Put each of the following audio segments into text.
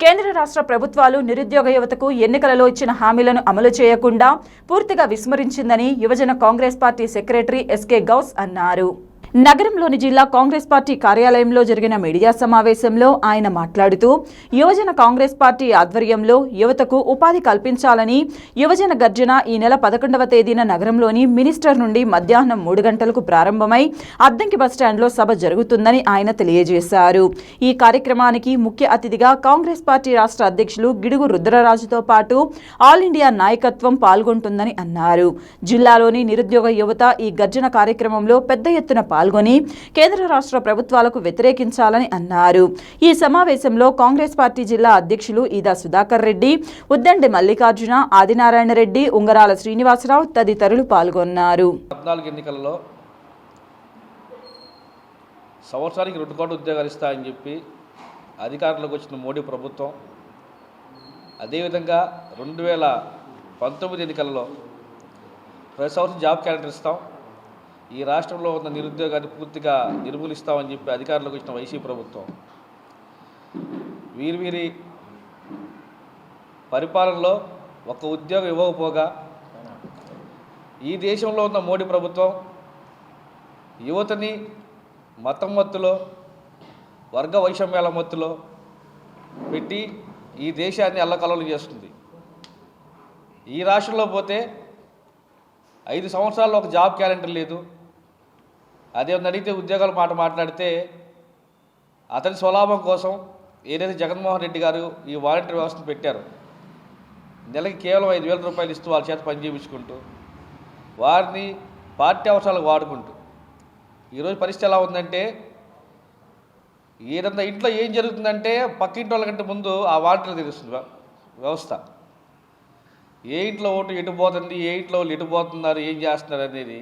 కేంద్ర రాష్ట్ర ప్రభుత్వాలు నిరుద్యోగ యువతకు ఎన్నికలలో ఇచ్చిన హామీలను అమలు చేయకుండా పూర్తిగా విస్మరించిందని యువజన Congress party secretary SK Ghouse అన్నారు. నగరంలోని జిల్లా కాంగ్రెస్ పార్టీ కార్యాలయంలో జరిగిన మీడియా సమావేశంలో ఆయన మాట్లాడుతూ యువజన కాంగ్రెస్ పార్టీ ఆధ్వర్యంలో యువతకు ఉపాధి కల్పించాలని యువజన గర్జన ఈ నెల పదకొండవ తేదీన నగరంలోని మినిస్టర్ నుండి మధ్యాహ్నం మూడు గంటలకు ప్రారంభమై అద్దంకి బస్టాండ్లో సభ జరుగుతుందని ఆయన తెలియజేశారు. ఈ కార్యక్రమానికి ముఖ్య అతిథిగా కాంగ్రెస్ పార్టీ రాష్ట్ర అధ్యక్షులు గిడుగు రుద్రరాజుతో పాటు ఆల్ ఇండియా నాయకత్వం పాల్గొంటుందని అన్నారు. జిల్లాలోని నిరుద్యోగ యువత ఈ గర్జన కార్యక్రమంలో పెద్ద ఎత్తున పాల్గొని కేంద్ర రాష్ట్ర ప్రభుత్వాలకు వ్యతిరేకించాలని అన్నారు. ఈ సమావేశంలో కాంగ్రెస్ పార్టీ జిల్లా అధ్యక్షులు ఈదా సుధాకర్ రెడ్డి ఉద్దండి మల్లికార్జున ఆదినారాయణ రెడ్డి ఉంగరాల శ్రీనివాసరావు తదితరులు పాల్గొన్నారు. పద్నాలుగు ఎన్నికలలో సంవత్సరానికి రెండు కోట్ల ఉద్యోగాలు ఇస్తాయని చెప్పి అధికారంలోకి వచ్చిన మోడీ ప్రభుత్వం అదేవిధంగా రెండు వేల పంతొమ్మిది ఎన్నికలలో ప్రతి సంవత్సరం జాబ్ క్యాలెండర్ ఇస్తాం. ఈ రాష్ట్రంలో ఉన్న నిరుద్యోగాన్ని పూర్తిగా నిర్మూలిస్తామని చెప్పి అధికారులకు వచ్చిన వైసీ ప్రభుత్వం. వీరి వీరి పరిపాలనలో ఒక ఉద్యోగం ఇవ్వకపోగా ఈ దేశంలో ఉన్న మోడీ ప్రభుత్వం యువతని మతం మత్తులో వర్గ వైషమ్యాల మత్తులో పెట్టి ఈ దేశాన్ని అల్లకలలు చేస్తుంది. ఈ రాష్ట్రంలో పోతే ఐదు సంవత్సరాల్లో ఒక జాబ్ క్యాలెండర్ లేదు. అదేమన్నా అడిగితే ఉద్యోగాల మాట మాట్లాడితే అతని స్వలాభం కోసం ఏదైతే జగన్మోహన్ రెడ్డి గారు ఈ వాలంటీర్ వ్యవస్థను పెట్టారు నెలకి కేవలం ఐదు వేల రూపాయలు ఇస్తూ వాళ్ళ చేత పని చేయించుకుంటూ వారిని పార్టీ అవసరాలకు వాడుకుంటూ ఈరోజు పరిస్థితి ఎలా ఉందంటే ఏదన్నా ఇంట్లో ఏం జరుగుతుందంటే పక్కింటి వాళ్ళకంటే ముందు ఆ వాలంటీర్లు తెలుస్తుంది వ్యవస్థ. ఏ ఇంట్లో ఓటు ఎటు పోతుంది ఏ ఇంట్లో వాళ్ళు ఎటు పోతున్నారు ఏం చేస్తున్నారు అనేది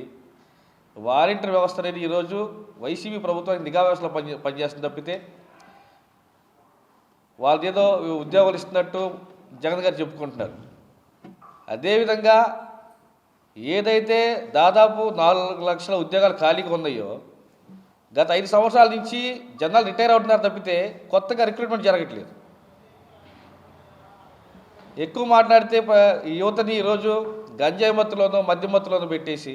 వాలంటీర్ వ్యవస్థ అనేది ఈరోజు వైసీపీ ప్రభుత్వానికి నిఘా వ్యవస్థలో పని పనిచేస్తుంది తప్పితే వాళ్ళది ఏదో ఉద్యోగాలు ఇస్తున్నట్టు జగన్ గారు చెప్పుకుంటున్నారు. అదేవిధంగా ఏదైతే దాదాపు నాలుగు లక్షల ఉద్యోగాలు ఖాళీగా ఉన్నాయో గత ఐదు సంవత్సరాల నుంచి జనాలు రిటైర్ అవుతున్నారు తప్పితే కొత్తగా రిక్రూట్మెంట్ జరగట్లేదు. ఎక్కువ మాట్లాడితే యువతని ఈరోజు గంజాయి మత్తులోనో మద్య మత్తులోనో పెట్టేసి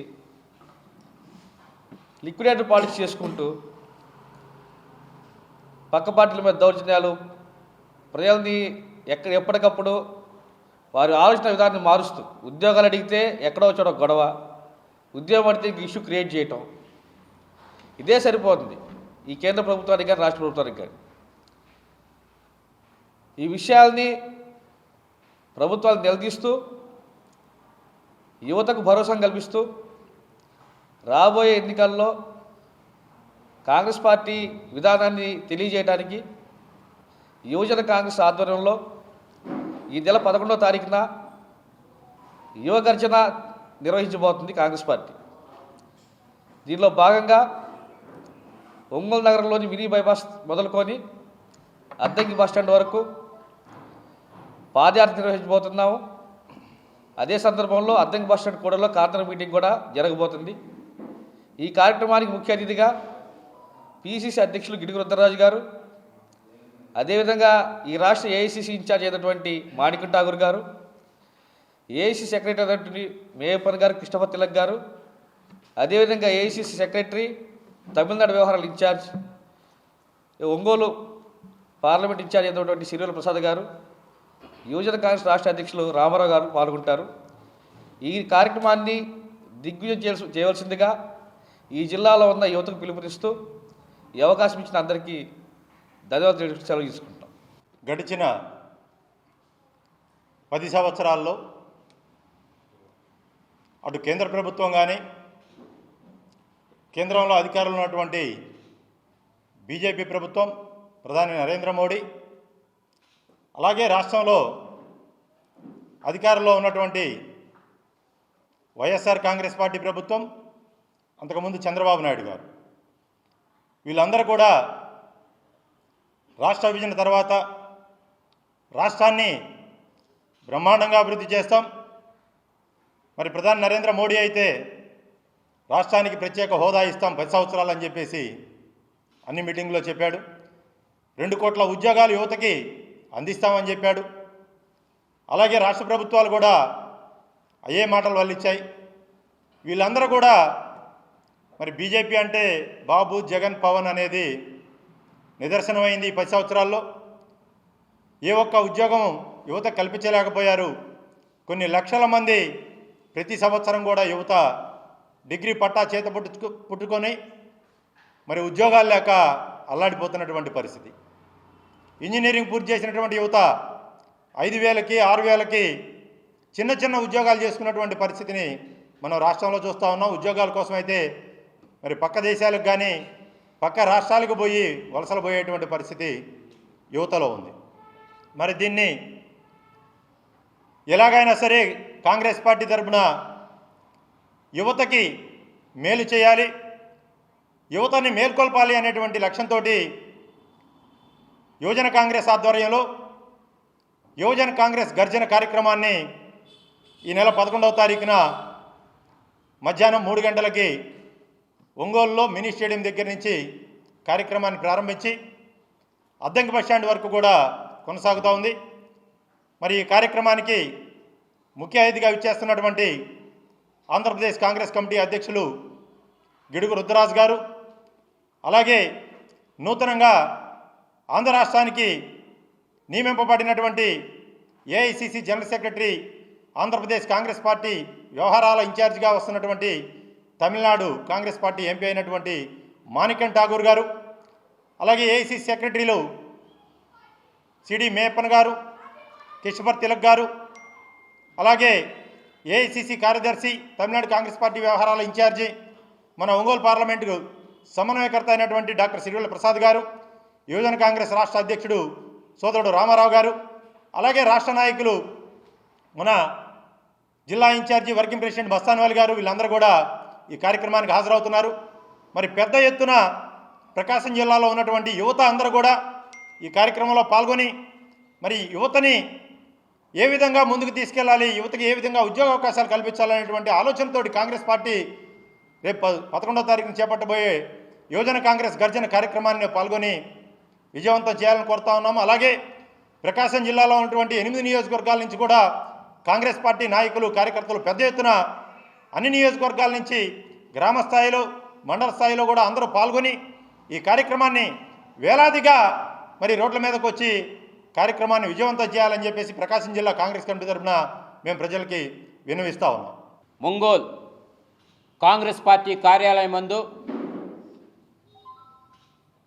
లిక్విడేటర్ పాలిటిక్స్ చేసుకుంటూ పక్క పార్టీల మీద దౌర్జన్యాలు ప్రజల్ని ఎక్కడ ఎప్పటికప్పుడు వారి ఆలోచన విధానాన్ని మారుస్తూ ఉద్యోగాలు అడిగితే ఎక్కడో చోట గొడవ ఉద్యోగం అడితే ఇష్యూ క్రియేట్ చేయటం. ఇదే సరిపోతుంది. ఈ కేంద్ర ప్రభుత్వానికి కానీ రాష్ట్ర ప్రభుత్వానికి కానీ. ఈ విషయాల్ని ప్రభుత్వాలు నిలదీస్తూ యువతకు భరోసా కల్పిస్తూ రాబోయే ఎన్నికల్లో కాంగ్రెస్ పార్టీ విధానాన్ని తెలియజేయడానికి యువజన కాంగ్రెస్ ఆధ్వర్యంలో ఈ నెల పదకొండవ తారీఖున యువగర్జన నిర్వహించబోతుంది కాంగ్రెస్ పార్టీ. దీనిలో భాగంగా ఒంగోలు నగరంలోని మినీ బైపాస్ మొదలుకొని అద్దంకి బస్ స్టాండ్ వరకు పాదయాత్ర నిర్వహించబోతున్నాము. అదే సందర్భంలో అద్దంకి బస్ స్టాండ్ కూడలో కార్నర్ మీటింగ్ కూడా జరగబోతుంది. ఈ కార్యక్రమానికి ముఖ్య అతిథిగా పిసిసి అధ్యక్షులు గిడుగు రుద్రరాజు గారు అదేవిధంగా ఈ రాష్ట్ర ఏఐసిసి ఇన్ఛార్జ్ అయినటువంటి మాణికం ఠాగూర్ గారు ఏఐసి సెక్రటరీ అయినటువంటి మేయప్పన్ గారు కృష్ణపతి తిలక్ గారు అదేవిధంగా ఏఐసిసి సెక్రటరీ తమిళనాడు వ్యవహారాల ఇన్ఛార్జ్ ఒంగోలు పార్లమెంట్ ఇన్ఛార్జ్ అయినటువంటి సిరివెల ప్రసాద్ గారు యువజన కాంగ్రెస్ రాష్ట్ర అధ్యక్షులు రామారావు గారు పాల్గొంటారు. ఈ కార్యక్రమాన్ని దిగ్విజయం చేయాల్సి చేయవలసిందిగా ఈ జిల్లాలో ఉన్న యువతకు పిలుపునిస్తూ ఈ అవకాశం ఇచ్చిన అందరికీ ధన్యవాదాలు సెలవు తీసుకుంటాం గడిచిన పది సంవత్సరాల్లో అటు కేంద్ర ప్రభుత్వం కానీ కేంద్రంలో అధికారులు ఉన్నటువంటి బీజేపీ ప్రభుత్వం ప్రధాని నరేంద్ర మోడీ అలాగే రాష్ట్రంలో అధికారంలో ఉన్నటువంటి వైఎస్ఆర్ కాంగ్రెస్ పార్టీ ప్రభుత్వం అంతకుముందు చంద్రబాబు నాయుడు గారు. వీళ్ళందరూ కూడా రాష్ట్ర విభజన తర్వాత రాష్ట్రాన్ని బ్రహ్మాండంగా అభివృద్ధి చేస్తాం. మరి ప్రధాని నరేంద్ర మోడీ అయితే రాష్ట్రానికి ప్రత్యేక హోదా ఇస్తాం పది సంవత్సరాలు అని చెప్పేసి అన్ని మీటింగ్లో చెప్పాడు. రెండు కోట్ల ఉద్యోగాలు యువతకి అందిస్తామని చెప్పాడు. అలాగే రాష్ట్ర ప్రభుత్వాలు కూడా అయ్యే మాటలు వల్లిచ్చాయి. వీళ్ళందరూ కూడా మరి బీజేపీ అంటే బాబు జగన్ పవన్ అనేది నిదర్శనమైంది ఈ పది సంవత్సరాల్లో. ఏ ఒక్క ఉద్యోగం యువత కల్పించలేకపోయారు. కొన్ని లక్షల మంది ప్రతి సంవత్సరం కూడా యువత డిగ్రీ పట్టా చేత పుట్టుకు పుట్టుకొని మరి ఉద్యోగాలు లేక అల్లాడిపోతున్నటువంటి పరిస్థితి. ఇంజనీరింగ్ పూర్తి చేసినటువంటి యువత ఐదు వేలకి ఆరు వేలకి చిన్న చిన్న ఉద్యోగాలు చేసుకున్నటువంటి పరిస్థితిని మనం రాష్ట్రంలో చూస్తూ ఉన్నాం. ఉద్యోగాల కోసం అయితే మరి పక్క దేశాలకు కానీ పక్క రాష్ట్రాలకు పోయి వలసలు పోయేటువంటి పరిస్థితి యువతలో ఉంది. మరి దీన్ని ఎలాగైనా సరే కాంగ్రెస్ పార్టీ తరఫున యువతకి మేలు చేయాలి యువతని మేల్కొల్పాలి అనేటువంటి లక్ష్యంతో యువజన కాంగ్రెస్ ఆధ్వర్యంలో యువజన కాంగ్రెస్ గర్జన కార్యక్రమాన్ని ఈ నెల పదకొండవ తారీఖున మధ్యాహ్నం మూడు గంటలకి ఒంగోలులో మినీ స్టేడియం దగ్గర నుంచి కార్యక్రమాన్ని ప్రారంభించి అద్దంకి బస్ స్టాండ్ వరకు కూడా కొనసాగుతూ ఉంది. మరి ఈ కార్యక్రమానికి ముఖ్య అతిథిగా ఇచ్చేస్తున్నటువంటి ఆంధ్రప్రదేశ్ కాంగ్రెస్ కమిటీ అధ్యక్షులు గిడుగు రుద్రరాజు గారు అలాగే నూతనంగా ఆంధ్ర రాష్ట్రానికి నియమింపబడినటువంటి AICC general secretary Andhra Pradesh Congress party వ్యవహారాల ఇన్ఛార్జిగా వస్తున్నటువంటి తమిళనాడు కాంగ్రెస్ పార్టీ ఎంపీ అయినటువంటి మాణికన్ ఠాగూర్ గారు అలాగే ఏఐసీ సెక్రటరీలు సిడి మేపన్ గారు కిషోర్ తిలక్ గారు అలాగే ఏఐసిసి కార్యదర్శి తమిళనాడు కాంగ్రెస్ పార్టీ వ్యవహారాల ఇన్ఛార్జి మన ఒంగోలు పార్లమెంటు సమన్వయకర్త అయినటువంటి డాక్టర్ సిరివల్ల ప్రసాద్ గారు యువజన కాంగ్రెస్ రాష్ట్ర అధ్యక్షుడు సోదరుడు రామారావు గారు అలాగే రాష్ట్ర నాయకులు మన జిల్లా ఇన్ఛార్జి వర్కింగ్ ప్రెసిడెంట్ బస్తాన్వాలి గారు వీళ్ళందరూ కూడా ఈ కార్యక్రమానికి హాజరవుతున్నారు. మరి పెద్ద ఎత్తున ప్రకాశం జిల్లాలో ఉన్నటువంటి యువత అందరూ కూడా ఈ కార్యక్రమంలో పాల్గొని మరి యువతని ఏ విధంగా ముందుకు తీసుకెళ్ళాలి యువతకి ఏ విధంగా ఉద్యోగ అవకాశాలు కల్పించాలనేటువంటి ఆలోచనతోటి కాంగ్రెస్ పార్టీ రేపు ప- పదకొండవ తారీఖున చేపట్టబోయే యువజన కాంగ్రెస్ గర్జన కార్యక్రమాన్ని పాల్గొని విజయవంతం చేయాలని కోరుతా ఉన్నాము అలాగే ప్రకాశం జిల్లాలో ఉన్నటువంటి ఎనిమిది నియోజకవర్గాల నుంచి కూడా కాంగ్రెస్ పార్టీ నాయకులు కార్యకర్తలు పెద్ద ఎత్తున అన్ని నియోజకవర్గాల నుంచి గ్రామ స్థాయిలో మండల స్థాయిలో కూడా అందరూ పాల్గొని ఈ కార్యక్రమాన్ని వేలాదిగా మరి రోడ్ల మీదకు వచ్చి కార్యక్రమాన్ని విజయవంతం చేయాలని చెప్పేసి ప్రకాశం జిల్లా కాంగ్రెస్ కమిటీ తరఫున మేము ప్రజలకి విన్నవిస్తా ఉన్నాం. ఒంగోల్ కాంగ్రెస్ పార్టీ కార్యాలయం మందు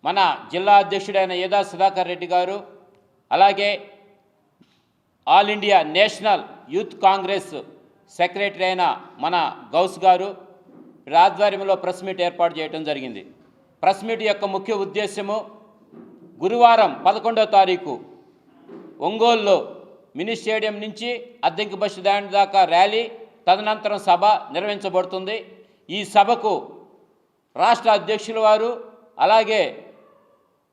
మన జిల్లా అధ్యక్షుడైన యేదా సుధాకర్ రెడ్డి గారు అలాగే all India national youth Congress secretary అయిన మన గౌస్ గారు ఆధ్వర్యంలో ప్రెస్ మీట్ ఏర్పాటు చేయడం జరిగింది. ప్రెస్ మీట్ యొక్క ముఖ్య ఉద్దేశము గురువారం పదకొండవ తారీఖు ఒంగోలులో మినీ స్టేడియం నుంచి అద్దెంకి బస్సు స్టాండ్ దాకా ర్యాలీ తదనంతరం సభ నిర్వహించబడుతుంది. ఈ సభకు రాష్ట్ర అధ్యక్షుల వారు అలాగే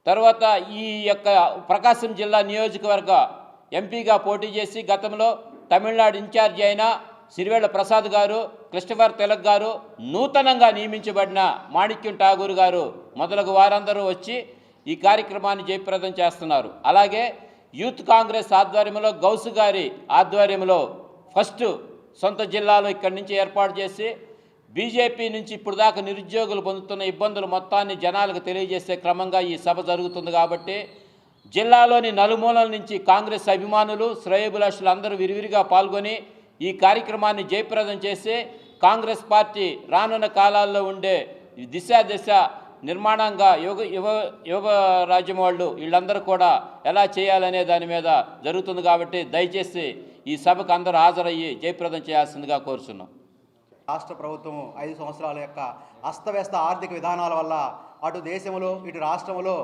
తర్వాత ఈ యొక్క ప్రకాశం జిల్లా నియోజకవర్గ ఎంపీగా పోటీ చేసి గతంలో తమిళనాడు ఇన్ఛార్జి అయిన సిరివేళ్ళ ప్రసాద్ గారు క్రిస్టఫర్ తిలక్ గారు నూతనంగా నియమించబడిన మాణిక్యం ఠాగూర్ గారు మొదలగు వారందరూ వచ్చి ఈ కార్యక్రమాన్ని జయప్రదం చేస్తున్నారు. అలాగే యూత్ కాంగ్రెస్ ఆధ్వర్యంలో గౌసు గారి ఆధ్వర్యంలో ఫస్ట్ సొంత జిల్లాలో ఇక్కడి నుంచి ఏర్పాటు చేసి బీజేపీ నుంచి ఇప్పుడు దాకా నిరుద్యోగులు పొందుతున్న ఇబ్బందులు మొత్తాన్ని జనాలకు తెలియజేసే క్రమంగా ఈ సభ జరుగుతుంది కాబట్టి జిల్లాలోని నలుమూలల నుంచి కాంగ్రెస్ అభిమానులు శ్రేయభిలాషులు అందరూ విరివిరిగా పాల్గొని ఈ కార్యక్రమాన్ని జయప్రదం చేసి కాంగ్రెస్ పార్టీ రానున్న కాలాల్లో ఉండే దిశ దిశ నిర్మాణంగా యువ యువ యువ రాజ్యం వాళ్ళు వీళ్ళందరూ కూడా ఎలా చేయాలనే దాని మీద జరుగుతుంది కాబట్టి దయచేసి ఈ సభకు అందరూ హాజరయ్యి జయప్రదం చేయాల్సిందిగా కోరుచున్నాం. రాష్ట్ర ప్రభుత్వం ఐదు సంవత్సరాల యొక్క అస్తవ్యస్త ఆర్థిక విధానాల వల్ల అటు దేశంలో ఇటు రాష్ట్రంలో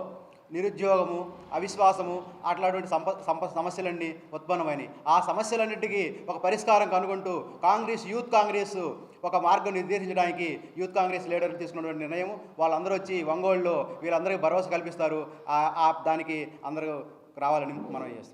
నిరుద్యోగము అవిశ్వాసము అట్లాంటి సంప సంప సమస్యలన్నీ ఉత్పన్నమైనవి ఆ సమస్యలన్నిటికీ ఒక పరిష్కారం కనుగొంటూ కాంగ్రెస్ యూత్ కాంగ్రెస్ ఒక మార్గం నిర్దేశించడానికి యూత్ కాంగ్రెస్ లీడర్లు తీసుకున్నటువంటి నిర్ణయం వాళ్ళందరూ వచ్చి ఒంగోలులో వీళ్ళందరికీ భరోసా కల్పిస్తారు. ఆ- ఆ దానికి అందరూ రావాలని మనం చేస్తాం.